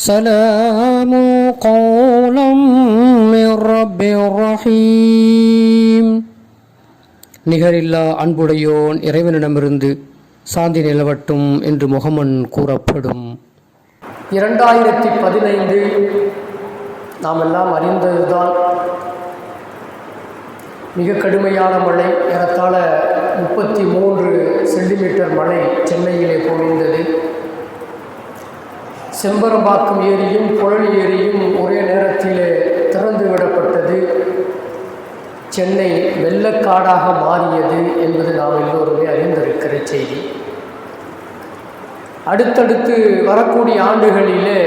سلام قولا من رب رحيم நிகரில்லா அன்புடையோன் இறைவனிடமிருந்து சாந்தி நிலவட்டும் என்று முகமன் கூறப்படும் இரண்டாயிரத்தி பதினைந்து நாம் எல்லாம் அறிந்ததுதான் மிக கடுமையான மழை ஏறத்தாழ முப்பத்தி மூன்று சென்டிமீட்டர் மழை சென்னையிலே பொழிந்தது செம்பரம்பாக்கம் ஏரியும் புழல் ஏரியும் ஒரே நேரத்திலே திறந்து விடப்பட்டது. சென்னை வெள்ளக்காடாக மாறியது என்பது நாம் எல்லோருமே அறிந்திருக்கிற செய்தி. அடுத்தடுத்து வரக்கூடிய ஆண்டுகளிலே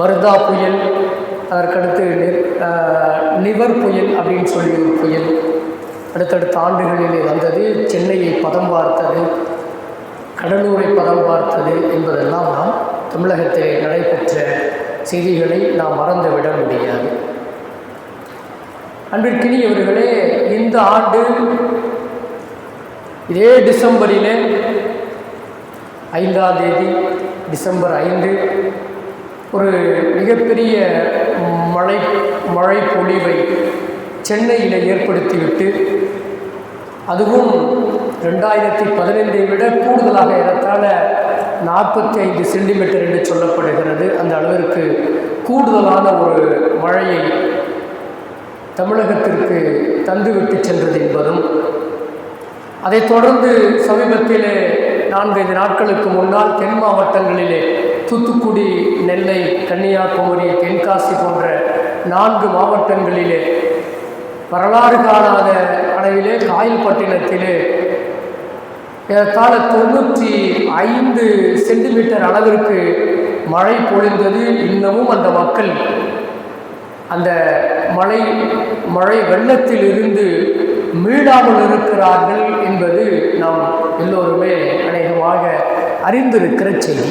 வர்தா புயல் அதற்கடுத்து நிர் நிவர் புயல் அப்படின்னு சொல்லி ஒரு புயல் அடுத்தடுத்த ஆண்டுகளிலே வந்தது. சென்னையை பதம் பார்த்தது கடலூரை பதம் பார்த்தது என்பதெல்லாம் நாம் தமிழகத்திலே நடைபெற்ற செய்திகளை நாம் மறந்துவிட முடியாது. அன்பிற்கினியவர்களே இந்த ஆண்டு இதே டிசம்பரிலே ஐந்தாம் தேதி டிசம்பர் ஐந்து ஒரு மிகப்பெரிய மழை மழை பொழிவை சென்னையில் ஏற்படுத்திவிட்டு அதுவும் ரெண்டாயிரத்தி பதினைந்தை விட கூடுதலாக ஏறத்தாழ நாற்பத்தி ஐந்து சென்டிமீட்டர் என்று சொல்லப்படுகிறது. அந்த அளவிற்கு கூடுதலான ஒரு மழையை தமிழகத்திற்கு தந்துவிட்டு சென்றது என்பதும் அதைத் தொடர்ந்து சமீபத்திலே நான்கைந்து நாட்களுக்கு முன்னால் தென் மாவட்டங்களிலே தூத்துக்குடி நெல்லை கன்னியாகுமரி தென்காசி போன்ற நான்கு மாவட்டங்களிலே வரலாறு காணாத அளவிலே காயல்பட்டினத்திலே ஏறத்தாழ தொண்ணூற்றி ஐந்து சென்டிமீட்டர் அளவிற்கு மழை பொழிந்தது இன்னமும் அந்த மக்கள் அந்த மழை மழை வெள்ளத்தில் இருந்து மீளாமல் இருக்கிறார்கள் என்பது நாம் எல்லோருமே அநேகமாக அறிந்திருக்கிற செய்தி.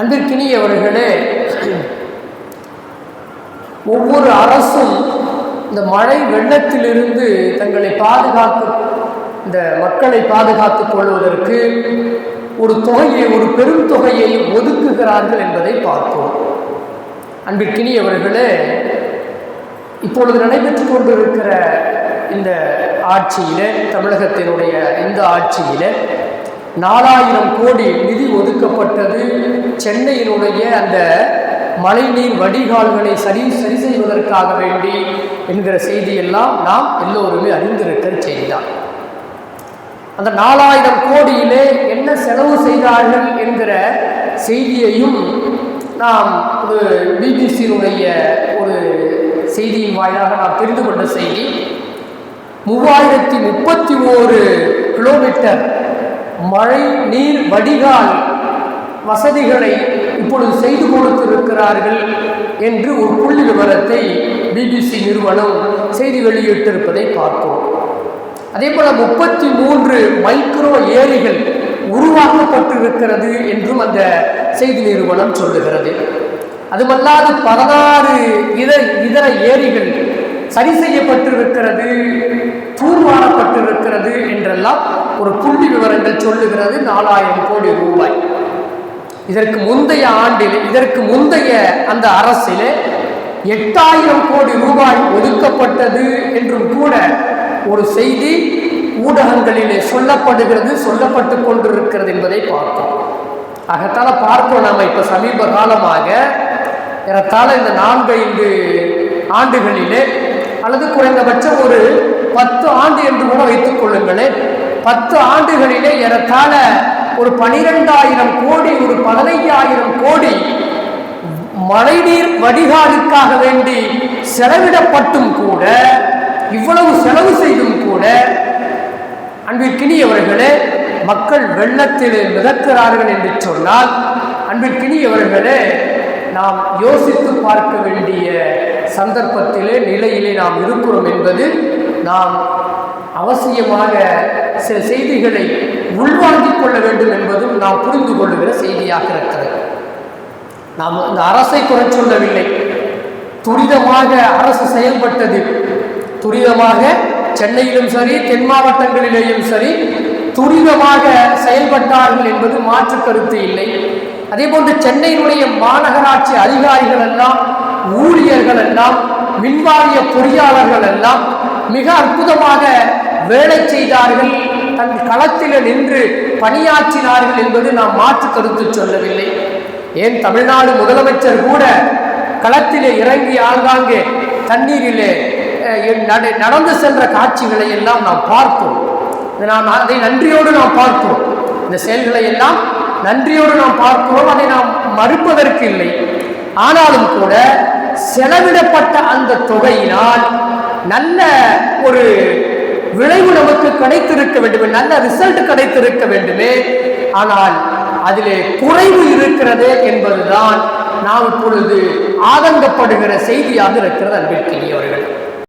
அன்பிற்கினியவர்களே ஒவ்வொரு அரசும் இந்த மழை வெள்ளத்திலிருந்து தங்களை பாதுகாக்க இந்த மக்களை பாதுகாத்துக் கொள்வதற்கு ஒரு தொகையை ஒரு பெரும் தொகையை ஒதுக்குகிறார்கள் என்பதை பார்த்தோம். அன்பிற்கினியவர்களே இப்பொழுது நடைபெற்று கொண்டிருக்கிற இந்த ஆட்சியிலே தமிழகத்தினுடைய இந்த ஆட்சியிலே நாலாயிரம் கோடி நிதி ஒதுக்கப்பட்டது. சென்னையினுடைய அந்த மழைநீர் வடிகால்களை சரி சரி செய்வதற்காக வேண்டி என்கிற செய்தியெல்லாம் நாம் எல்லோருமே அறிந்திருக்கிற செய்திதான். அந்த நாலாயிரம் கோடியிலே என்ன செலவு செய்தார்கள் என்கிற செய்தியையும் நாம் ஒரு பிபிசியினுடைய ஒரு செய்தியின் வாயிலாக நாம் தெரிந்து கொண்ட செய்தி. மூவாயிரத்தி முப்பத்தி ஓரு கிலோமீட்டர் மழை நீர் வடிகால் வசதிகளை இப்பொழுது செய்து கொடுத்திருக்கிறார்கள் என்று ஒரு புள்ளி விவரத்தை பிபிசி நிறுவனம் செய்தி வெளியிட்டிருப்பதை பார்த்தோம். அதே போல முப்பத்தி மூன்று மைக்ரோ ஏரிகள் உருவாக்கப்பட்டிருக்கிறது என்றும் அந்த செய்தி நிறுவனம் சொல்லுகிறது. அதுமல்லாது பதினாறு இதர இதர ஏரிகள் சரி செய்யப்பட்டிருக்கிறது தூர்வாரப்பட்டிருக்கிறது என்றெல்லாம் ஒரு புள்ளி விவரங்கள் சொல்லுகிறது. நாலாயிரம் கோடி ரூபாய். இதற்கு முந்தைய ஆண்டில் இதற்கு முந்தைய அந்த அரசிலே எட்டாயிரம் கோடி ரூபாய் ஒதுக்கப்பட்டது என்றும் கூட ஒரு செய்தி ஊடகங்களிலே சொல்லப்படுகிறது சொல்லப்பட்டு கொண்டிருக்கிறது என்பதை பார்த்தோம். ஆகத்தால பார்ப்போம் நாம் இப்போ சமீப காலமாக ஏறத்தாழ இந்த நான்கு ஐந்து ஆண்டுகளிலே அல்லது குறைந்தபட்சம் ஒரு பத்து ஆண்டு என்று கூட வைத்துக் கொள்ளுங்களேன். பத்து ஆண்டுகளிலே ஏறத்தாழ ஒரு பனிரெண்டாயிரம் கோடி ஒரு பதினைஞ்சாயிரம் கோடி மழைநீர் வடிகாலுக்காக வேண்டி செலவிடப்பட்டும் கூட இவ்வளவு செலவு செய்தும் கூட அன்பிற்கினியவர்களே மக்கள் வெள்ளத்தில் மிதக்கிறார்கள் என்று சொன்னால் அன்பிற்கினியவர்களே நாம் யோசித்து பார்க்க வேண்டிய சந்தர்ப்பத்திலே நிலையிலே நாம் இருக்கிறோம் என்பது நாம் அவசியமாக சில செய்திகளை உள்வாங்கிக் கொள்ள வேண்டும் என்பதும் நாம் புரிந்து கொள்ளுகிற செய்தியாக இருக்கிறது. நாம் இந்த அரசை குறை சொல்லவில்லை. துரிதமாக அரசு செயல்பட்டது. துரிதமாக சென்னையிலும் சரி தென் மாவட்டங்களிலேயும் சரி துரிதமாக செயல்பட்டார்கள் என்பது மாற்று கருத்து இல்லை. அதே போன்று சென்னையினுடைய மாநகராட்சி அதிகாரிகள் எல்லாம் ஊழியர்கள் எல்லாம் மின்வாரிய பொறியாளர்கள் எல்லாம் மிக அற்புதமாக வேலை செய்தார்கள். தன் களத்தில் நின்று பணியாற்றினார்கள் என்பது நாம் மாற்று கருத்து சொல்லவில்லை. ஏன் தமிழ்நாடு முதலமைச்சர் கூட களத்திலே இறங்கி ஆங்காங்கே தண்ணீரிலே நடந்து சென்ற காட்சிகளை எல்லாம் நாம் பார்த்தோம். நாம் அதை நன்றியோடு நாம் பார்ப்போம் இந்த செயல்களை எல்லாம் நன்றியோடு நாம் பார்க்கிறோம். அதை நாம் மறுப்பதற்கு இல்லை. ஆனாலும் கூட செலவிடப்பட்ட அந்த தொகையினால் நல்ல ஒரு விளைவு நமக்கு கிடைத்திருக்க வேண்டுமே நல்ல ரிசல்ட் கிடைத்திருக்க வேண்டுமே. ஆனால் அதிலே குறைவு இருக்கிறது என்பதுதான் நாம் இப்பொழுது ஆதங்கப்படுகிற செய்தியாக இருக்கிறது அன்பிற்கினியவர்கள்.